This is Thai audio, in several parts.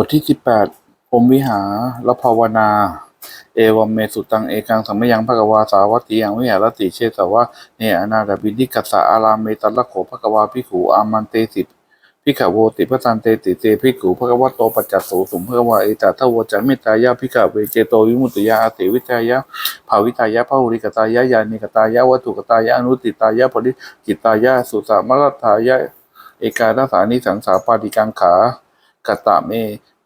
บทที่สิบแปดพรมวิหารและภาวนา เอวมเมสุตังเอกังสัมมยังภะกวาสาวัตติยังวิหารติเชสวะเนอนาดาบินิกัสสะอารามเมตัลละโขภะกวาพิขูอามันเตสิพิขโวติพระตันเตติเตพิขูภะกวะโตปัจจัสสูสุมภะกวาเอตทวจะเมตตายะพิขเวเจโตวิมุตติยาอาติวิทยาภาวิทายะพหุริกตายะยานิกตายะวัตถุกตายะอนุติตายะปริจิตายะสุสามรัตถายะเอกาทัสสานิสังสาปาติกังขา กตตะเม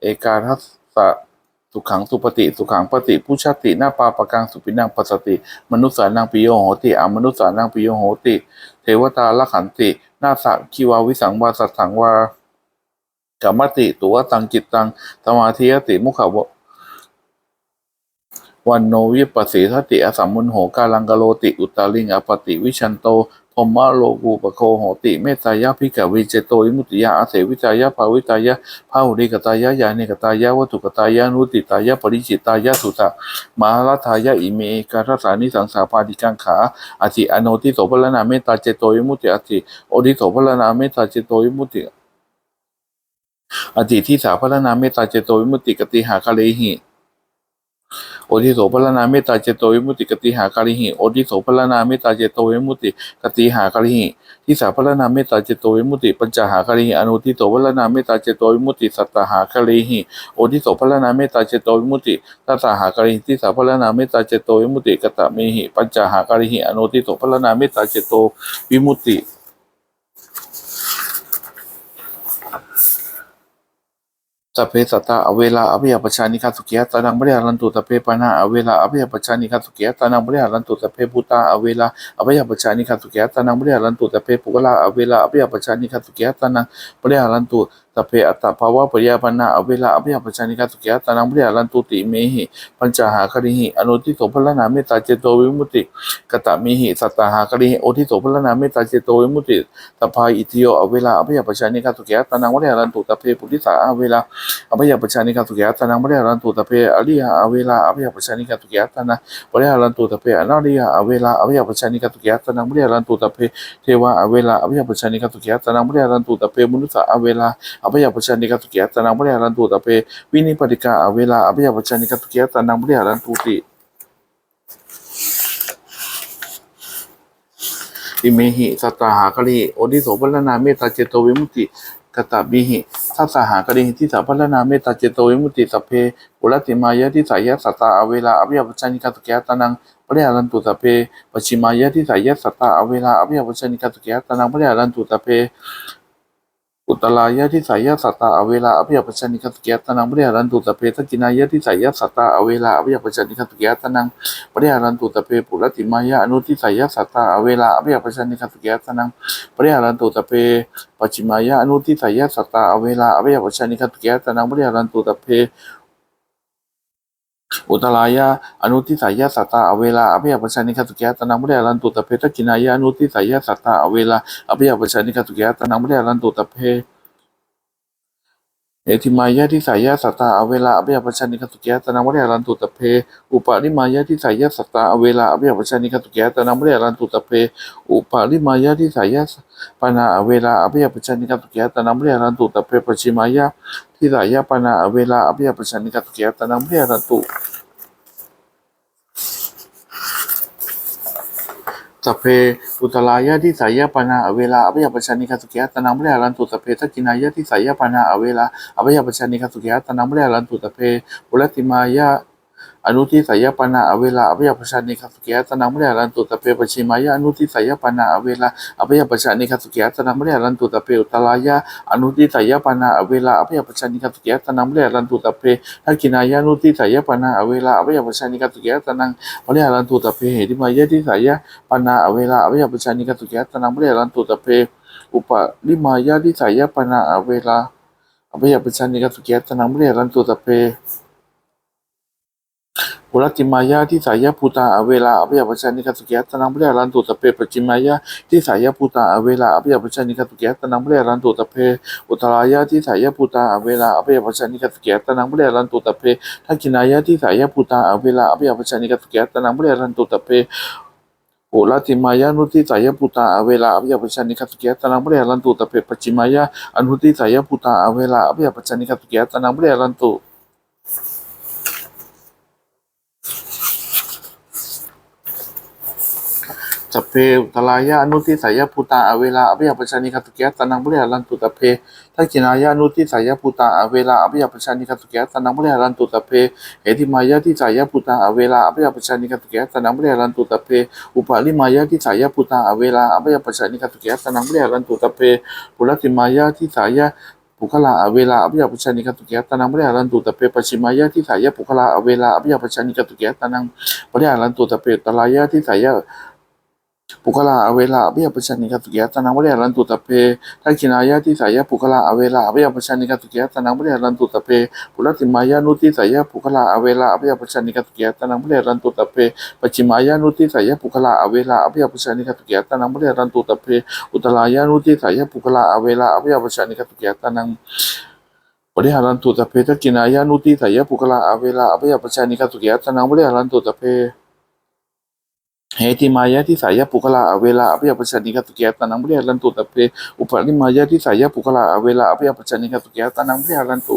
เอกาทัสสะสุขังสุปฏิสุขังปฏิผู้ชาติหน้าปาปะกังสุปินังปัสสติ มนุษย์สานังปิโยโหติอมนุษย์สานังปิโยโหติ เทวตาละขันตินาสะคิวาวิสังวาสัตถังวากรรมติตัวตังจิตตังสมาธิยติมุขาววันโนวิปัสสีทติอสัมมุนโหกาลังกโลติ อุตตาลิงอปติวิชันโต พรหมะโลกูปะโคโหติเมตายะพิกะวิเจโตวิมุติยะอาเสวิตายะภาวิตายะภาหุริกตายะยานิกตายะวัตถุกตายะนุติตายะปริจิตายะสุตะมหารัฐายะอิเมกาทัสานิสังสาปาติกังขาอธิอโนติโสพลนาเมตตาเจโตวิมุติอธิโอทิโสพลนาเมตตาเจโตวิมุติอธิที่สาพลนาเมตตาเจโตวิมุติกติหาคะเลหิ โอทิโสพลนาเมตตาเจโตวิมุติกติหาการิหิโอทิโสพลนาเมตตาเจโตวิมุติกติหาการิหิที่สาพลนาเมตตาเจโตวิมุติปัญจหาการิหิอนุทิโสพลนาเมตตาเจโตวิมุติสัตตหาการิหิโอทิโสพลนาเมตตาเจโตวิมุติสัตตหาการิหิที่สาพลนาเมตตาเจโตวิมุติกตะเมหิปัญจหาการิหิอนุทิโสพลนาเมตตาเจโตวิมุติ สัพเพสัตตาอเวลาอภิยปชานิคาสุขียตานังบริหารันตุสัพเพปานาอเวลาอภิยปชานิคาสุขียตานังบริหารันตุสัพเพพุตาอเวลาอภิยปชานิคาสุขียตานังบริหารันตุสัพเพปุกลาอเวลาอภิยปชานิคาสุขียตานังบริหารันตุสัพ เพอัตตภาวะปริยาปนาอเวลาอภิยปชานิคาสุขียตานังบริหารันตุติเมหิปัญจหาคริหิอนุทิโสพลนาเมตตาเจโตวิมุติกตะมิหิสัตตาหาคริหิโอทิโสพลนาเมตตาเจโตวิมุตติสัพพาอิทิโยอเวลาอภิยปชานิคาสุขียตานังบริหารันตุสัพเพปุริสาอเวลาอภิยปชานิกาสุขียตานังบริหารันตุตะเพอริยอเวลาอภิยปชานิกาสุขียตานังบริหารันตุตะเพอนาริยอเวลาอภิยปชานิกาสุขียตานังบริหารันตุตะเพเทวะอเวลาอภิยปชานิกาสุขียตานังบริหารันตุตะเพมนุษย์อเวลาอภยปชานิกาสุขียตานังบริหารันตุตเพวินิปติกาอเวลาอภยปชานิกาสุขียตานังบริหารันตุติอิเมหิสัตตาหากริโอดิโสพลนาเมตตาเจโตวิมุติกตบิหิสัตตาหากริที่สาพัลนาเมตตาเจโตวิมุติสัพเพปุรติมายะที่สายะสัตตาอเวลาอภิยปชานิกตุเกียตานังปริหารันตุสัพเพปชิมายะที่สายะสัตตาอเวลาอภิยปชานิกตุเกียตานังปริหารันตุสัพเพ อุตลายะที่สายะสัตตาอเวลาอภิยปัชนิกาตุกยตนังปริหารันตุสเพทกินายะที่สายะสัตตาอเวลาอภิยปัชนิกาตุกยตนังปริหารันตุตเพปุรติมายะอนุทิสายะสัตตาอเวลาอภิยปัชนิคัสเกยตนังปริหารันตุตเพปัจฉิมายะอนุทิสายะสัตตาอเวลาอภิยปัชนิคัสเกยตนังปริหารันตุตเพ อุตลายะอนุทิสายะสัตตาอเวลาอภิยปชานิคัสเกยตนังมุเรลันตุตะเพทักินายะอนุทิสายะสัตตาอเวลาอภิยปชานิคัสเกยตนังมุเรลันตุตะเพ เอติมายะที่สายะสัตตาอเวลาอภิยปชานิคตุกยะตนังวริยรันตุตะเพ อุปาริมายะที่สายะสัตตาอเวลาอภิยปชานิคตุกยะตนังวริยรันตุตะเพ อุปาริมายะที่สายะปนาอเวลาอภิยปชานิคตุกยะตนังวริยรันตุตะเพปชิมายะที่สายะปนาอเวลาอภิยปชานิคตุกยะตนังวริยรันตุ สัพเพอุตลายะที่สายะปนาอเวลาอภิยปัญชานิคาสุขยะตนังบริหารันตุสัพเพทักินายะที่สายะปนาอเวลาอภิยปัญชานิคาสุขยะตนังบริหารันตุสัพเพปุรติมายะ อนุทิสายปนาอเวลาอภิยปชานิคาสุกิยตนังบริหารันตุสัพเพปชิมายะอนุทิสายปนาอเวลาอภิยปชานิคาสุกิยตนังบริหารันตุสัพเพอุตลายะอนุทิสายปนาอเวลาอภิยปชานิคาสุกิยตนังบริหารันตุสัพเพทักกินายะอนุทิสายปนาอเวลาอภิยปชานิคาสุกิยตนังบริหารันตุสัพเพเหติมายะที่สายปนาอเวลาอเวลาปชานิกาสุขยตนังเรียรันตุตะเพอุปลิมายาทิสายปนาอเวลาอเวลาปชานิกาสุขยตนังเรียรันตุตะเพ ปุรติมายาที่สายะภูตาอเวลาอเวลาปชานิกาสุขยตนังเปรียรันตุตะเพปจิมายาที่สายะภูตาอเวลาอเวลาปชานิกาสุขยตนังเปรียรันตุตะเพอุตรายะที่สายะภูตาอเวลาอเวลาปชานิกาสุขยตนังเปรียรันตุตะเพทักกินายะที่สายะภูตาอเวลาอเวลาปชานิกาสุขยตนังเปรียรันตุตะเพปุรติมายานุติสายปุตตาอเวลาอภิยปัจจานิคัตุเกียตนังบริหารันตุตะเพปัจจิมายาอนุติสายปุตตาอเวลาอภิยปัจจานิคัตุเกียตนังบริหารันตุ สัพเพตลายานุติสายภูตาอเวลาอภิยปชานิคตุเกตนังบริหารันตุตะเพทักขินายานุติสายภูตาอเวลาอภิยปชานิคตุเกตนังบริหารันตุตะเพเหติมายาทิสายภูตาอเวลาอภิยปชานิคตุเกตนังบริหารันตุตะเพอุปาลิมายาทิสายภูตาอเวลาอภิยปชานิคตุเกตนังบริหารันตุตะเพปุรติมายาทิสายปุคลาอเวลาอภิยปชานิคตุเกตนังบริหารันตุตะเพปชิมายาทิสายปุคลาอเวลาอภิยปชานิคตุเกตนังบริหารันตุตะเพตลายาทิสาย ปุคลาอเวลาอภิยปชานิกาตุเกียตนังบริหารันตุตะเพทักขินายาทิสายปุคลาอเวลาอภิยปชานิกาตุเกียตนังบริหารันตุตะเพปุรติมายานุติสายปุคลาอเวลาอภิยปชานิกาตุเกียตนังบริหารันตุตะเพปัจฉิมายานุติสายปุคลาอเวลาอภิยปชานิกาตุเกียตนังบริหารันตุตะเพอุตลายานุติสายปุคลาอเวลาอภิยปชานิกาตุเกียตนังบริหารันตุตะเพทักขินายานุติสายปุคลาอเวลาอภิยปชานิกตุเกียตนังบริหารันตุตะเพเหติมายะที่สายปุคลาอเวลาอภิยปชานิกตุเกียตานังบริหารันตุตะเพ อุปนิมายะที่สายปุคลาอเวลาอภิยปชานิกตุเกียตานังบริหารันตุ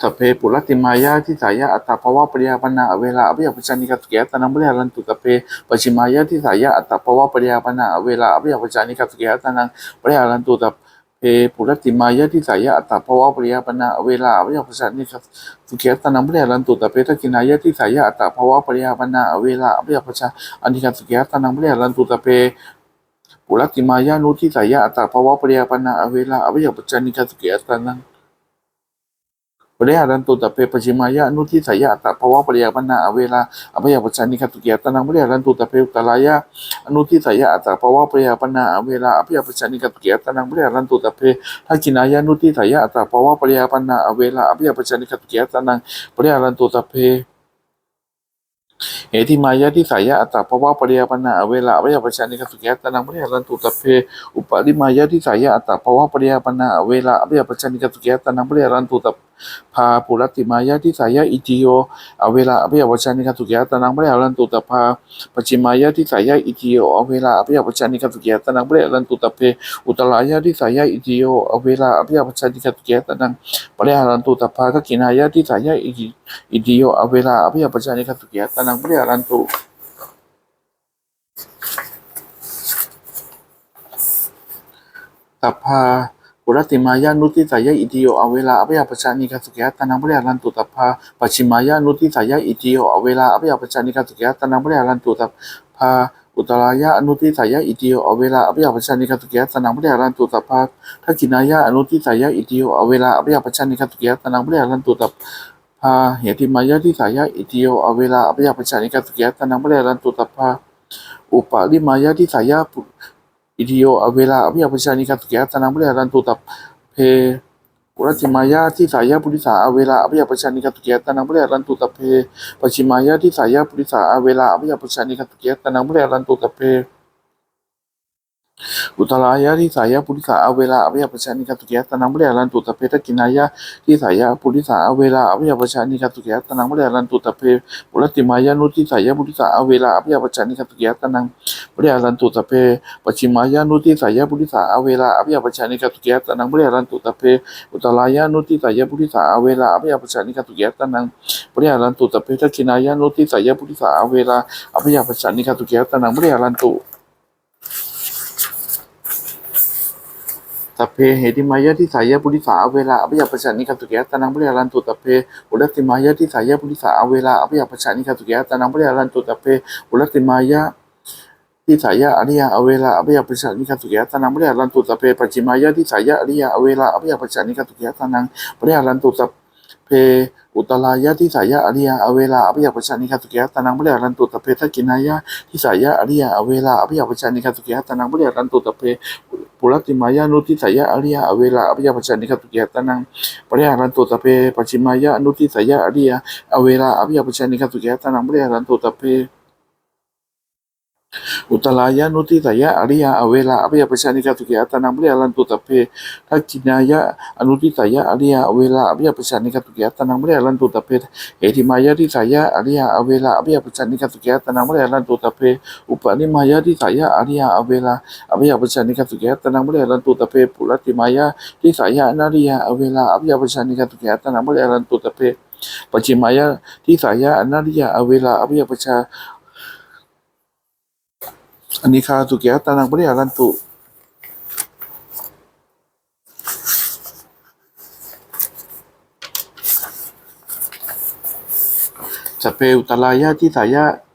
สัพเพปุรติมายะที่สายอัตตาภ วะปริยาปนาอเวลาอภิยปชานิกตุเยตานังบริหารันตุตะเพปชิมายะที่สายอัตตาภวะปริยาปนาเวลาอภิยานิกตุเกียตานังบริหารันตุตะเพปุรติมายะที่สายอัตตาภวะปริยาปนาเวลาอภิยปชานิกสุขียตานังบริหารันตุตะเปตกินายะที่สายะอัตตภวะปริยปนาเวลาวิยปชาอันติกัสุขียตานังบริหารันตุตะเปปุรติมายะนุที่สายะอัตตภาวะปริยาปนาเวลาอภิยปชานิกัสุขียตนัง บริหารันตุตะเปปชิมายะนุที่สายะตตภวะปริยาปนาอเวลาอภิยปชานิกันสุขียตนังบริหารันตุตะเปอุตลายะอนุที่สายะตตภวะปริยาปนาอเวลาอภิยปชานิกันสุขียตนังบริหารันตุตะเปทักขินายานุที่สายะตตภวะปริยาปนาอเวลาอภิยปชานิกันสุขียตนังปริยารันตุตะเพเหติมายะที่สายะอัตตาภาวะปริยาปนาเวลาอวิยปชานิกสุขยตนังปริยรันตุตะเพอุปาลิมายะที่สายะอัตตาภาวะปริยาปนาเวลาอวิยปชานิกสุขยตนังปริยรันตุตะเพ พาปุรัติมายะที่สายะอิจิโยอเวลาอวิยปชานิกสุขยตานังปริยารันตุตะพาปัจจิมายะที่สายะอิจิโยอเวลาอวิยปชานิกสุขยตานังปริยารันตุตเพอุตลายะที่สายะอิจิโยอเวลาอวิยปชานิกสุขยตานังปริยารันตุตะพาทักขินายะที่สายะอิจิอิติโยอเวลาอภิยปชานิคัตุกียตานังปริยารันตุตัพพา ปุรติมายานุติสายะอิติโยอเวลาอภิยปชานิคัตุเกียตานังปริยารันตุตัพพาปชิมายานุติสายะอิติโยอเวลาอภิยปชานิคัตุเกียตานังปริยารันตุตัพพาอุตรายะอนุติสายะอิติโยอเวลาอภิยปชานิคัตุเกียตานังปริยารันตุตัพพาทักขินายะอนุติสายะอิติโยอเวลาอภิยปชานิคัตุเกียตานังปริยารันตุตัพพาเหติมายะที่สายะอิติโยอเวลาอภิยปชานิกาสุกิยตานังบริหารันตุตัพาอุปาลิมายะที่สายะปุ อิติโยอเวลาอภิยาปชานิกาสุกิยตานังบริหารันตุตับเพปุรติมายาที่สายาปุริสาอเวลาอภิยาปชานิกาสุกิยตานังบริหารันตุตับเพปชิมายาที่สายาปุริสาอเวลาอภิยาปชานิกาสุกิยตานังบริหารันตุตับเพ อุตรายะที่สายะปุริสาอเวลาอภิยปชานิกาตุเกียตนังบริหารันตุตะเพตกินายะที่สายะปุริสาอเวลาอภิยปชานิกาตุเกียตนังบริหารันตุตะเพปุรติมายะนุที่สายะปุริสาอเวลาอภิยปชานิกาตุเกียตนังบริหารันตุตะเพปชิมายะนุที่สายะปุริสาอเวลาอภิยปชานิกาตุเกียตนังบริหารันตุตะเพอุตรายะนุที่สายะปุริสาอเวลาอภิยปชานิกาตุเกียตนังบริหารันตุตะเพตกินายะนุที่สายะปุริสาอเวลาอภิยปชานิกาตุเกียตนังบริหารันตุ ตัพเพเหติมายะที่สายะปุริสาเวลาอภิยปชานิคัตุเกตานังบริหารันตุตัพเพอุรติมายะที่สายะปุริสาเวลาอภิยปชานิคัตุเกตานังบริหารันตุตัพเพอุรติมายะที่สายะอริยาเวลาอภิยปชานิคัตุเกตานังบริหารันตุตัพเพปัจจิมายะที่สายะอริยาเวลาอภิยปชานิคัตุเกตานังบริหารันตุตัพเพ อุตลายะที่สายะอริยะเวลาอภิยปชานิคัตุเกยตานังบริหารันตุตเพทักกินายะที่สายะอริยะเวลาอภิยปชานิคัตุเกยตานังบริหารันตุตเพปุรติมายานุติสายะอริยะอเวลาอภิยปชานิคัตุเกียตานังปริหารันตุตะเพปัจฉิมายานุติสายะอริยะอเวลาอภิยปชานิคัตุเกียตานังปริหารันตุตะเพ อุตรายะนุติสายะอริยาอเวลาอภิยปชานิกาสุขีอัตนังบริยลันตุตะเพทักกินายะอนุติสายะอริยาอเวลาอภิยปชานิกาสุขีอัตนังบริยลันตุตะเพเอธิมายะทิสายะอริยาอเวลาอภิยปชานิกาสุขีอัตนังบริยลันตุตะเพอุปนิมายะทิสายะอริยาอเวลาอภิยปชานิกาสุขีอัตนังบริยลันตุตะเพปุรติมายะทิสายะนาริยาอเวลาอภิยปชานิกาสุขีอัตนังบริยลันตุตะเพปัจจิมายะทิสายะอนาริยาอเวลาอภิยปชา อันนี้คาสุกิยตานังปริยารันตุสเปอุตลายะที่สายะ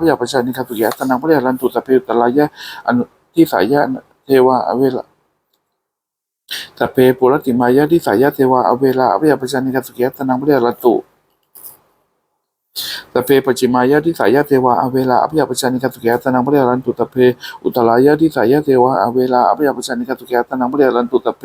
ภิยปชานิกาสุกิยตานังปริยารันตุตะเพปุรัติมายะนุติสายะอนาริยาเวลาอภิยปชานิกาสุกิยตานังปริยารันตุตะเพ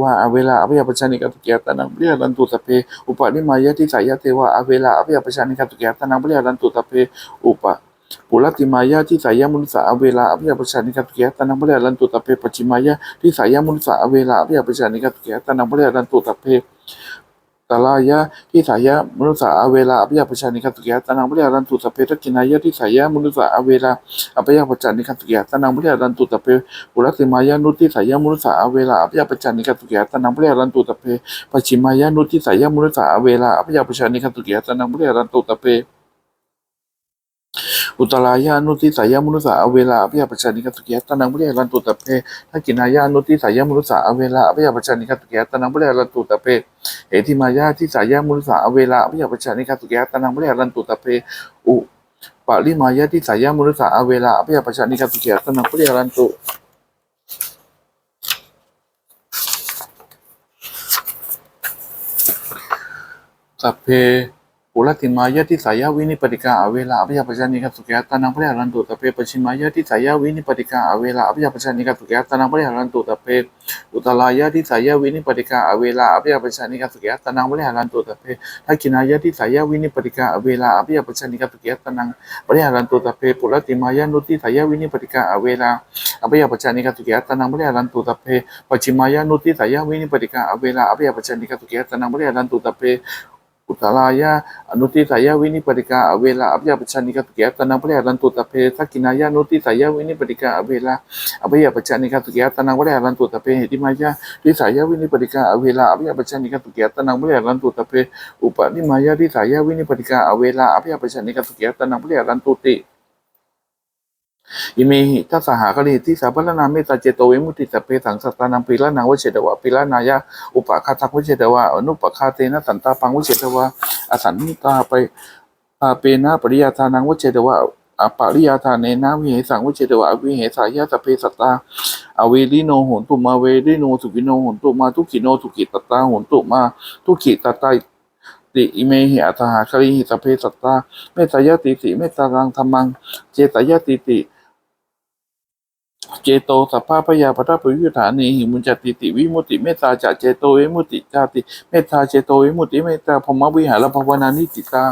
วาอเวลาอภิยปชานิกาตุกิยตานังเปรียรันตุสเพอุปนิมายะทิสายะเทวาอเวลาอภิยปชานิกาตุกิยตานังเปรียรันตุสเพอุปปุรติมายะที่สายมุนสาอเวลาอภิยปชานิกาตุเกียตานังเปรียรันตุสเพปัจจิมายะที่สายมุนสาอเวลาอภิยปชานิกาตุเกียตานังเปรียรันตุสเพ ตลายะที่สายะมนุษาเวลาอภิยาปชานิกาตุเกียตานังบริยารันตุสเพทกินายะที่สายะมนุษาเวลาอภิยาปชานิกาตุเกียตานังบริยารันตุสเพอุรัติมายะนุติสายะมนุษาเวลาอภิยาปชานิกาตุเกียตานังบริยารันตุสเพปชิมายะนุติสายะมนุษาเวลาอภิยาปชานิกาตุเกียตานังบริยารันตุสเพ อุตรายานุติสายามุนุสาอเวลาอภิยปชานิกาตุกิยตานังบริยรันตุตะเพทักกินายานุติสายามุนุสาอเวลาอภิยปชานิกาตุกิยตานังบริยรันตุตะเพเอธิมายาที่สายามุนุสาอเวลาอภิยปชานิกาตุกิยตานังบริยรันตุตะเพอุปาริมายาที่สายามุนุสาอเวลาอภิยปชานิกาตุกิยตานังบริยรันตุสัพเพ ปุรติมายะทิสายาวินิปติกาอเวลาอภิยปชานิกาสุขยตานังพระรันตุตะเพปชิมายะทิสายาวินิปติกาอเวลาอภิยปชานิกาสุขยตานังพระรันตุตะเพอุตรายะทิสายาวินิปติกาอเวลาอภิยปชานิกาสุขยตานังพระรันตุตะเพทักขินายะทิสายาวินิปติกาอเวลาอภิยปชานิกาสุขยตานังพระรันตุตะเพปุรติมายะนุติสายาวินิปติกาอเวลาอภิยปชานิกาสุขยตานังพระรันตุตะเพปชิมายะนุติสายาวินิปติกาอเวลาอภิยปชานิกาสุขยตานังพระรันตุตะเพ อุตลายะอนุติสายาวินิปติกาอเวลาอภิยปชานิกาตุเกียตนังพระรันตุตะเพทักกินายานุติสายาวินิปติกาอเวลาอภิยปชานิกาตุเกียตนังพระรันตุตะเพเหติมายาทิสายาวินิปติกาอเวลาอภิยปชานิกาตุเกียตนังพระรันตุตะเพอุปนิมายาทิสายาวินิปติกาอเวลาอภิยปชานิกาตุเกียตนังพระรันตุติ อิเมหิทัสหะกลิทิสัพพะนาเมตตาเจโตวิมุติสัพเพสังสัตตานังปิละนังวเชตวะปิละนายะอุปคาทักวเชตวะอนุปคาเตนะสันตาปังวเชตวะอสันตาไปอาเปนะปริยาทานังวเชตวะอปริยาทานเนนะวิเหสังวเชตวะวิเหสายะสัพเพสัตตาอเวริโนโหนตุมาเวริโนสุกิโนโหนตุมาทุกิโนทุกิตตาโหนตุมาทุกิตตาติอิเมหิอัตหาคริหิสัพเพสัตตาเมตตายะติติเมตตารังธรรมังเจตายะติติ เจโตสัพพะพยาปทัพปยุทธานีหิมุญจติติวิมุติเมตตาจะเจโตวิมุติจาติเมตตาเจโตวิมุติเมตตาพมวิหารภาวนานิจิตา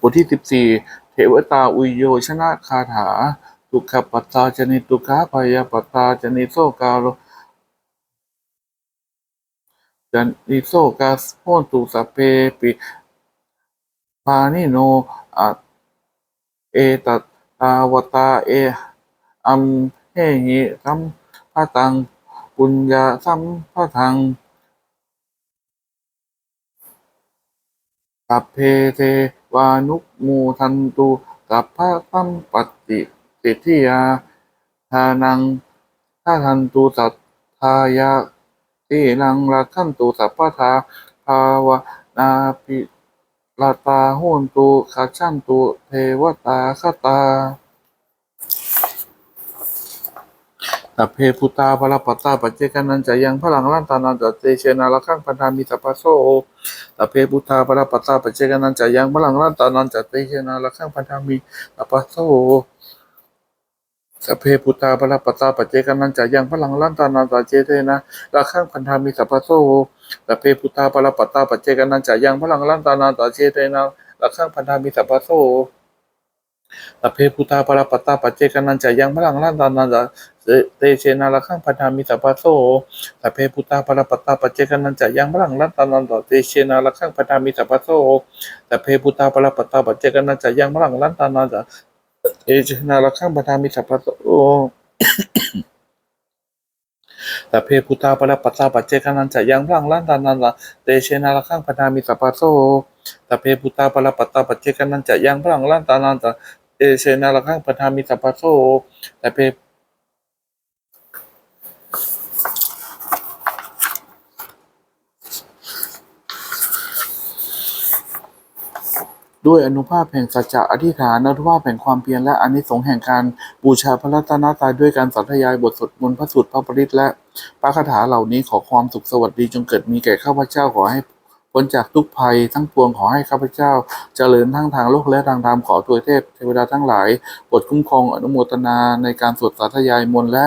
บทที่สิบสี่เทวตาอุยโยชนะคาถาทุกขปัตตาจนิทุขาพยาปัตตาจนิโสกาโลจันนิโซกาสโฮนตุสเพปิปานิโนอะ เอตตาวตาเออัมเฮหิสัมภะตังปุญญาสัมภะทังสัพเพเทวานุมูทันตุสัพพะสัมปติสิทธิยาทานังถ้าทันตุสัทธายาทีนังรักขันตุสัพพะทาภาวนาปิ ลาตาโหนตุขัจฉันตุเทวตาคตาตาเพพุตาพรปัตตาปัจเจกนันจะยังพลังลันตานันจะเตเชนาละขังพันธามิสัพพะโซตาเพพุตาพรปัตตาปัจเจกนันจะยังพลังลันตานันจะเตเชนาละขังพันธามิสัพพะโซ สัพเพพุตตาภรปัตตาปัจเจกนันจะยังพลังลันตานันจะเจเตนะละขังพันธามิสัพพะโสสัพเพพุตตาภรปัตตาปัจเจกนันจะยังพลังลันตานันจะเจเตนะละขังพันธามิสัพพะโสสัพเพพุทธาปรปัตตาปัจเจกนันจะยังพลังลันตานันจะเตเชนาละขังพันธามิสัพพะโสสัพเพพุทธาปรปัตตาปัจเจกนันจะยังพลังลันตานันจะเตเชนาละขังพันธามิสัพพะโสสัพเพพุทธาปรปัตตาปัจเจกนันจะยังพลังลันตานันจะ เอเชนาละขังประธามิสัพพะโสสัพเพพุทธาปะปัตตาปัจเจกนันจะยังร่างลันตานันละเตเชนาละขังพันธามิสัพพะโสสัพเพพุทธาปะปัตตาปัจเจกนันจะยังร่างลันตานันจะเอเชนาละข้างปทามิสัพพะโตแต่เพ ด้วยอนุภาพแห่งสัจจะอธิษฐานอนุภาพแห่งความเพียรและอนิสงส์แห่งการบูชาพระรัตนตรัยด้วยการสัทยายบทสวดมนต์พระสูตรพระปริตรและพระคาถาเหล่านี้ขอความสุขสวัสดีจงเกิดมีแก่ข้าพเจ้าขอให้พ้นจากทุกภัยทั้งปวงขอให้ข้าพเจ้า เจริญทั้งทางโลกและทางธรรมขอตัวเทพเทวดาทั้งหลายโปรดคุ้มครองอนุโมทนาในการสวดสาธยายมนต์และ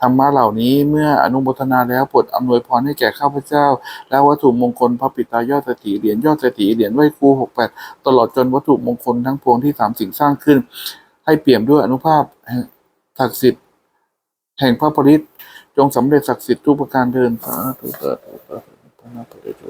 ธรรมะเหล่านี้เมื่ออนุโมทนาแล้วโปรดอำนวยพรให้แก่ข้าพเจ้า และวัตถุมงคลพระปิตายอดเศรษฐีเหรียญยอดเศรษฐีเหรียญไหว้ครูหกแปดตลอดจนวัตถุมงคลทั้งปวงที่สามสิ่งสร้างขึ้น ให้เปี่ยมด้วยอนุภาพศักดิ์สิทธิ์แห่งพระปริตจงสำเร็จศักดิ์สิทธิ์ทุกประการเดินสาธุสาธุสาธุพระนาพระเดช